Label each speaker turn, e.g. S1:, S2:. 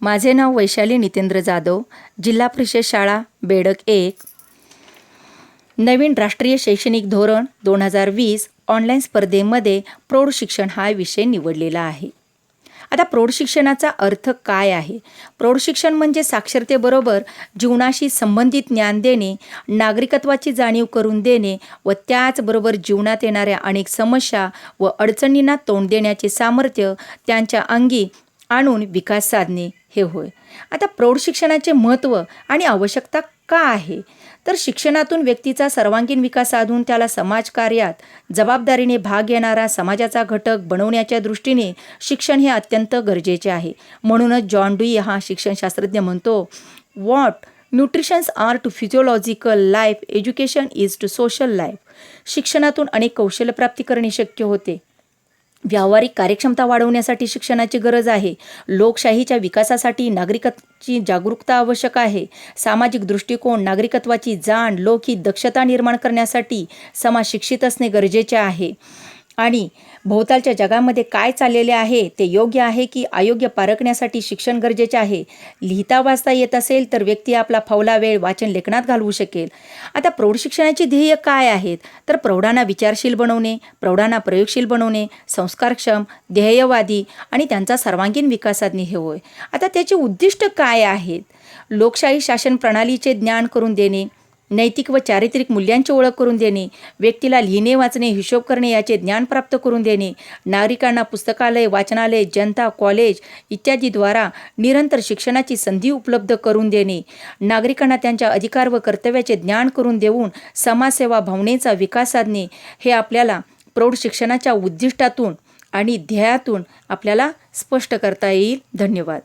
S1: माझे नाव वैशाली नितेंद्र जाधव जिल्हा परिषद शाळा बेडक एक. नवीन राष्ट्रीय शैक्षणिक धोरण दोन हजार वीस ऑनलाईन स्पर्धेमध्ये प्रौढ शिक्षण हा विषय निवडलेला आहे. आता प्रौढ शिक्षणाचा अर्थ काय आहे? प्रौढ शिक्षण म्हणजे साक्षरतेबरोबर जीवनाशी संबंधित ज्ञान देणे नागरिकत्वाची जाणीव करून देणे व त्याचबरोबर जीवनात येणाऱ्या अनेक समस्या व अडचणींना तोंड देण्याचे सामर्थ्य त्यांच्या अंगी आणून विकास साधणे हे होय. आता प्रौढ शिक्षणाचे महत्त्व आणि आवश्यकता का आहे? तर शिक्षणातून व्यक्तीचा सर्वांगीण विकास साधून त्याला समाजकार्यात जबाबदारीने भाग घेणारा समाजाचा घटक बनवण्याच्या दृष्टीने शिक्षण हे अत्यंत गरजेचे आहे. म्हणूनच जॉन डुई हा शिक्षणशास्त्रज्ञ म्हणतो what nutritions are to physiological life education is to social life शिक्षणातून अनेक कौशल्यप्राप्ती करणे शक्य होते. व्यावहारिक कार्यक्षमता वाढवण्यासाठी शिक्षणाची गरज आहे. लोकशाहीच्या विकासासाठी नागरिकत्वाची जागरूकता आवश्यक आहे. सामाजिक दृष्टिकोन नागरिकत्वाची जाण लोक ही दक्षता निर्माण करण्यासाठी समाज शिक्षित असणे गरजेचे आहे. आणि भोवतालच्या जगामध्ये काय चाललेले आहे ते योग्य आहे की अयोग्य पारखण्यासाठी शिक्षण गरजेचे आहे? लिहिता वाचता येत असेल तर व्यक्ती आपला फावला वेळ वाचन लेखनात घालवू शकेल. आता प्रौढ शिक्षणाची ध्येय काय आहेत? तर प्रौढांना विचारशील बनवणे प्रौढांना प्रयोगशील बनवणे संस्कारक्षम ध्येयवादी आणि त्यांचा सर्वांगीण विकासात हे होय. आता त्याचे उद्दिष्ट काय आहेत? लोकशाही शासन प्रणालीचे ज्ञान करून देणे नैतिक व चारित्रिक मूल्यांची ओळख करून देणे व्यक्तीला लिहिणे वाचणे हिशोब करणे याचे ज्ञान प्राप्त करून देणे नागरिकांना पुस्तकालय वाचनालय जनता कॉलेज इत्यादीद्वारा निरंतर शिक्षणाची संधी उपलब्ध करून देणे. नागरिकांना त्यांच्या अधिकार व कर्तव्याचे ज्ञान करून देऊन समाजसेवा भावनेचा विकास साधणे हे आपल्याला प्रौढ शिक्षणाच्या उद्दिष्टातून आणि ध्येयातून आपल्याला स्पष्ट करता येईल. धन्यवाद.